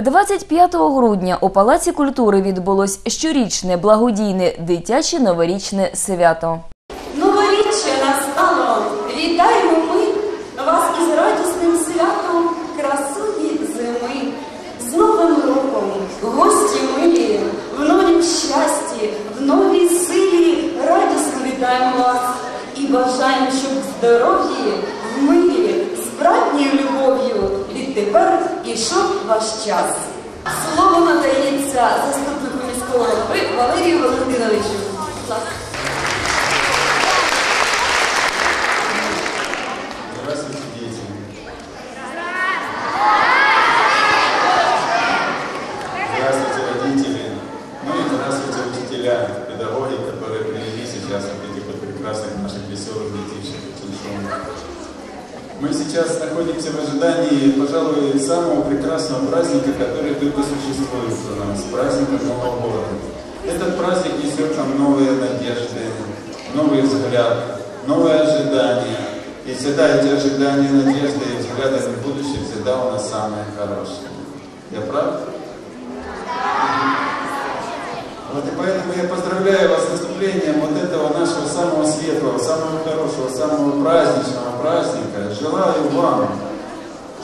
25 грудня у Палаці культури відбулось щорічне благодійне дитяче новорічне свято. Новоріччя настало. Вітаємо ми вас із радісним святом красуні зими. З Новим роком, гості милі, в новім щасті, в новій силі радісно вітаємо вас і бажаємо, щоб здоров'ї, в мирі, з братньою любов'ю ішов ваш час. Слово надається заступнику міського голови Валерію Валентиновичу. Прекрасного праздника, который только существует у нас, праздника Нового года. Этот праздник несет нам новые надежды, новый взгляд, новые ожидания. И всегда эти ожидания, надежды и взгляды в будущее всегда у нас самые хорошие. Я прав? Вот и поэтому я поздравляю вас с наступлением вот этого нашего самого светлого, самого хорошего, самого праздничного праздника. Желаю вам,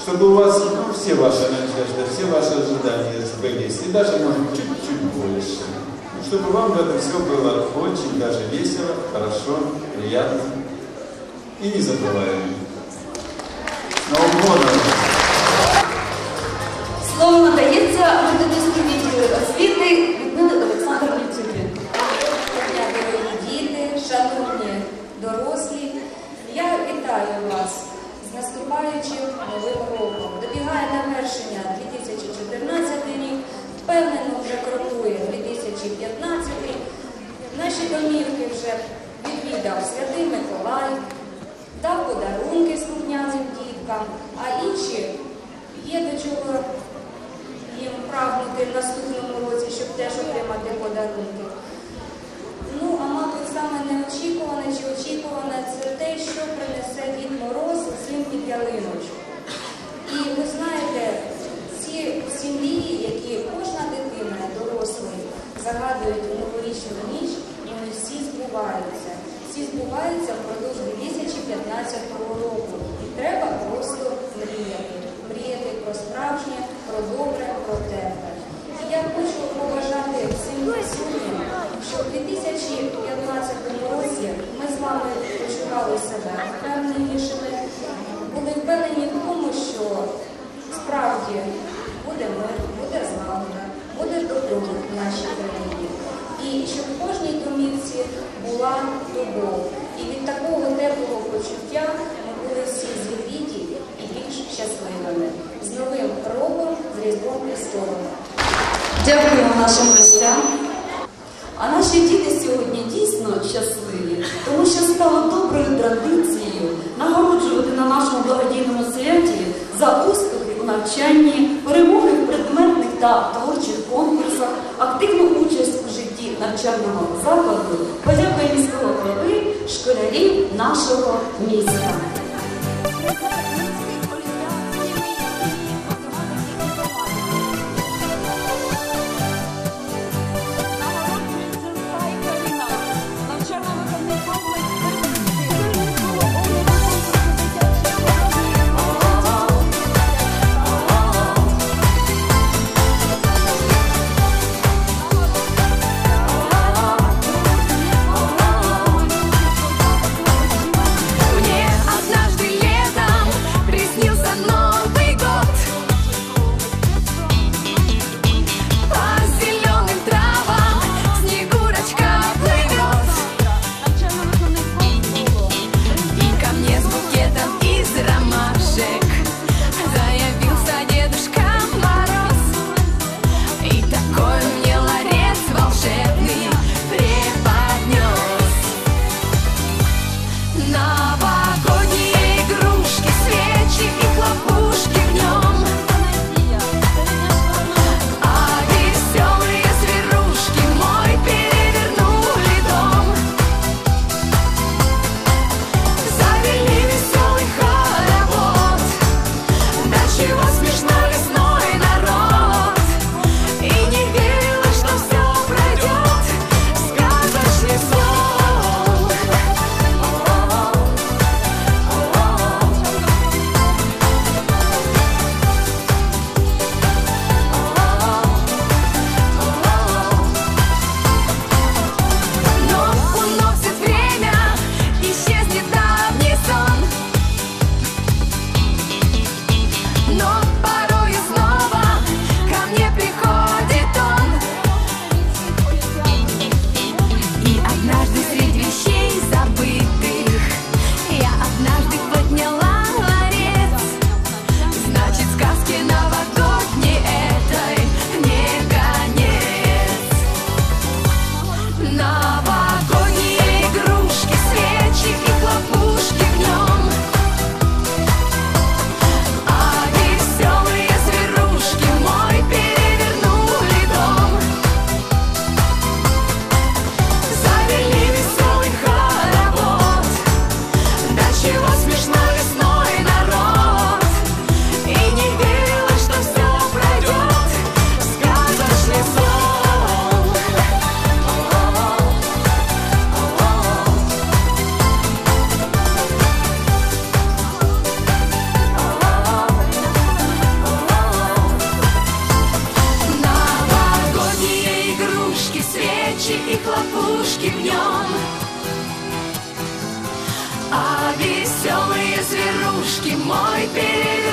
чтобы у вас ну, все ваши надежды, все ваши ожидания сбылись, и даже, может чуть-чуть больше. Чтобы вам в этом все было очень даже весело, хорошо, приятно и незабываемо. С Новым годом! Слово надається методистській ялиночку. І ви знаєте, ці всі мрії, які кожна дитина, дорослий, загадують у новорічну ніч, вони всі збуваються. Всі збуваються впродовж 2015 року. І треба просто мріяти. Мріяти про справжнє, про добре, про тепле. І я хочу побажати всім присутнім, що в 2015 році ми з вами почували себе впевненішими, були впевнені в тому, що справді буде мир, буде злагода, буде добробут в нашій країні. І щоб в кожній домівці була любов. І від такого теплого почуття ми були всі зігріті і більш щасливими. З Новим роком, з Різдвом Христовим. Дякуємо нашим гостям. Навчального закладу, подякує міського голови школярів нашого міста. que moem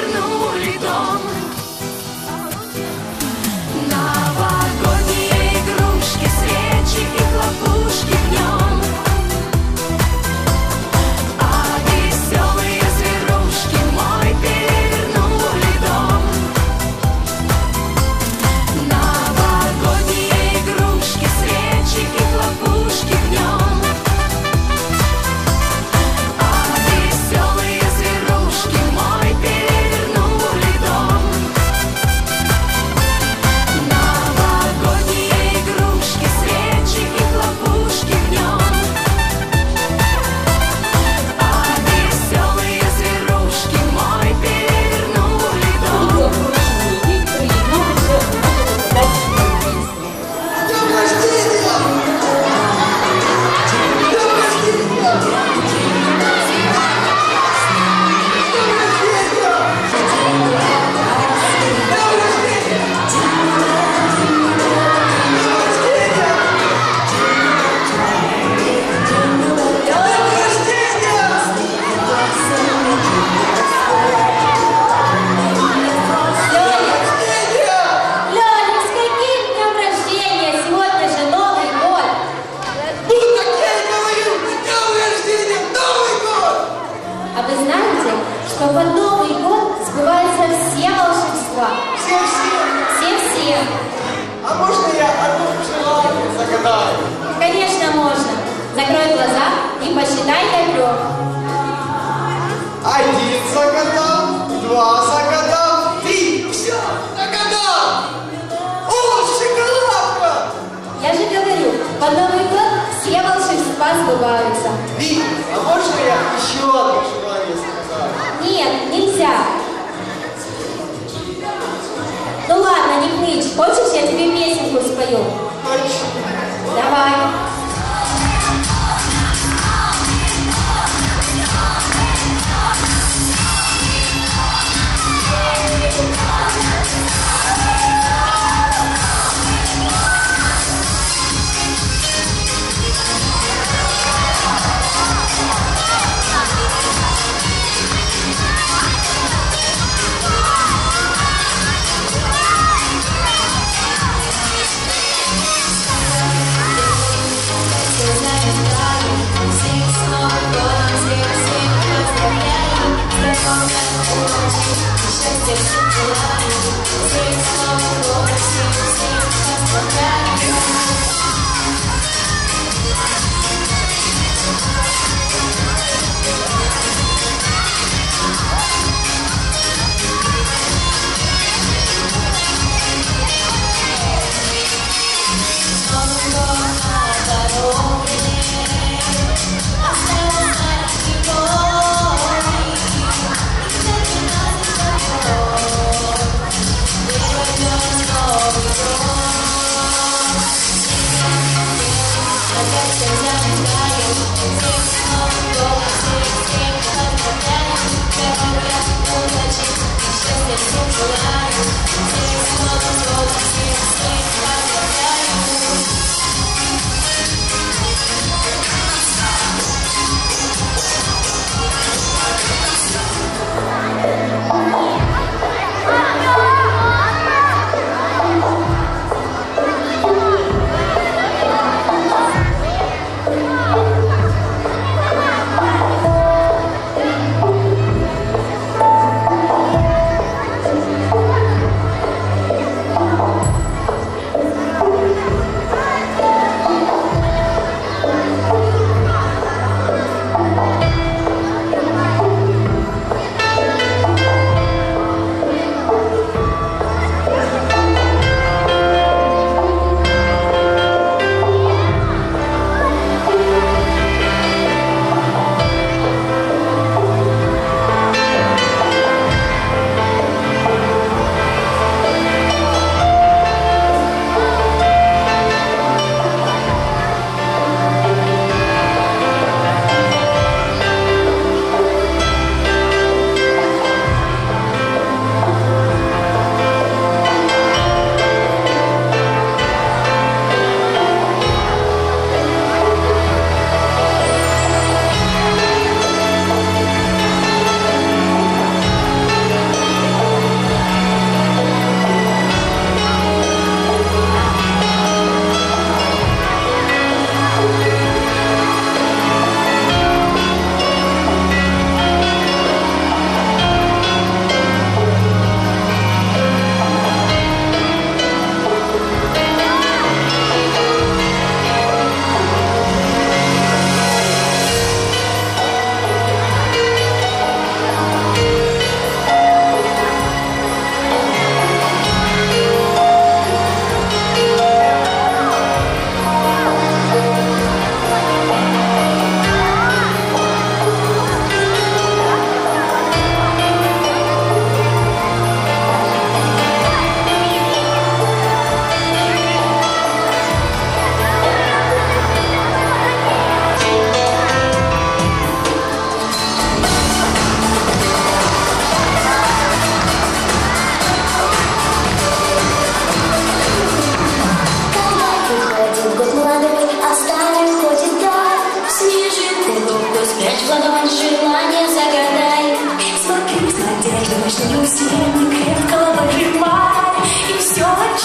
Yes.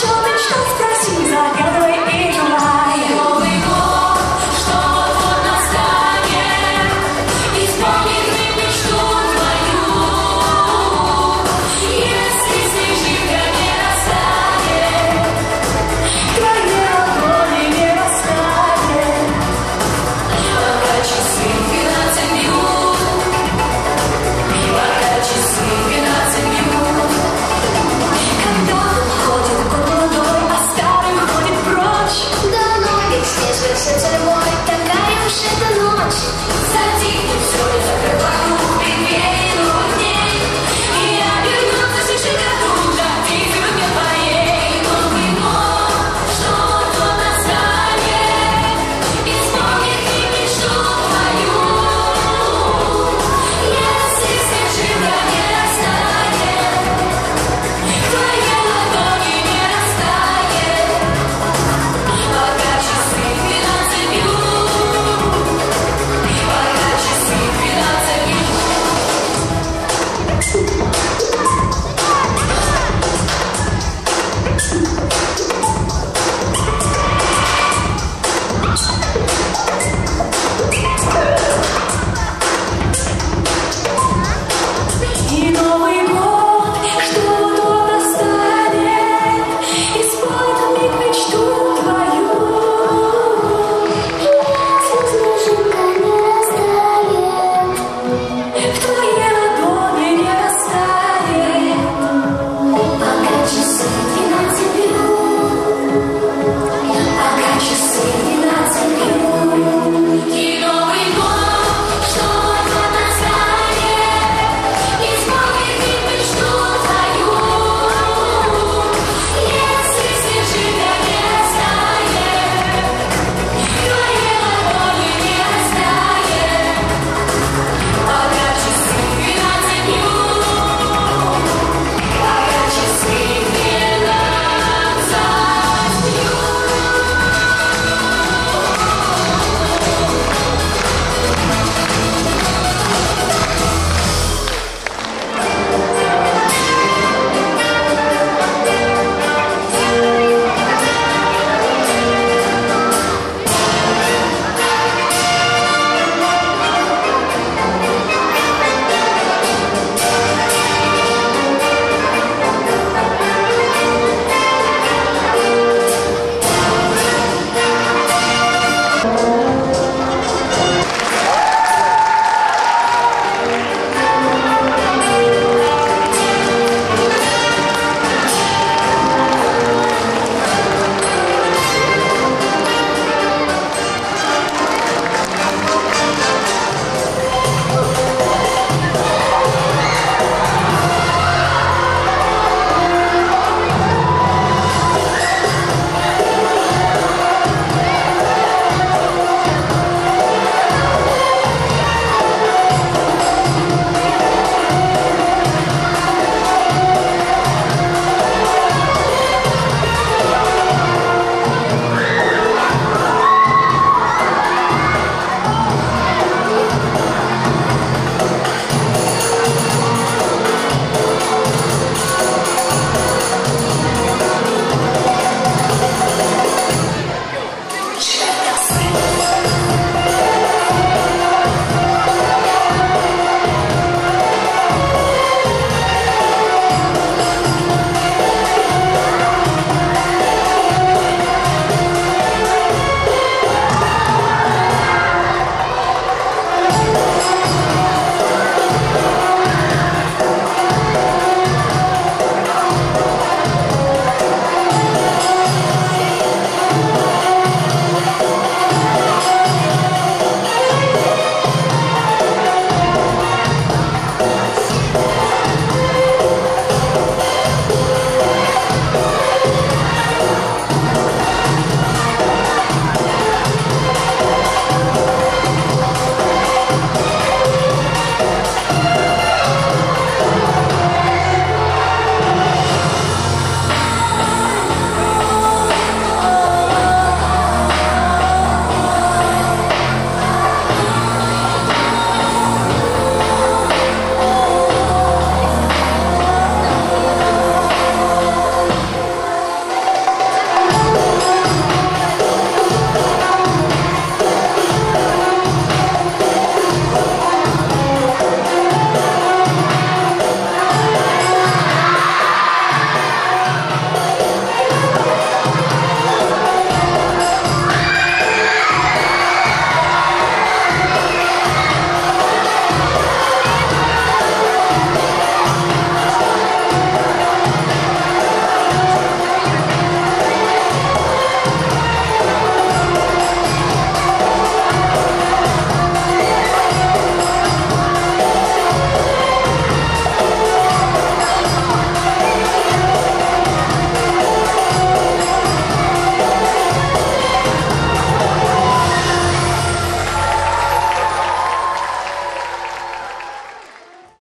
Schauen, Schauen,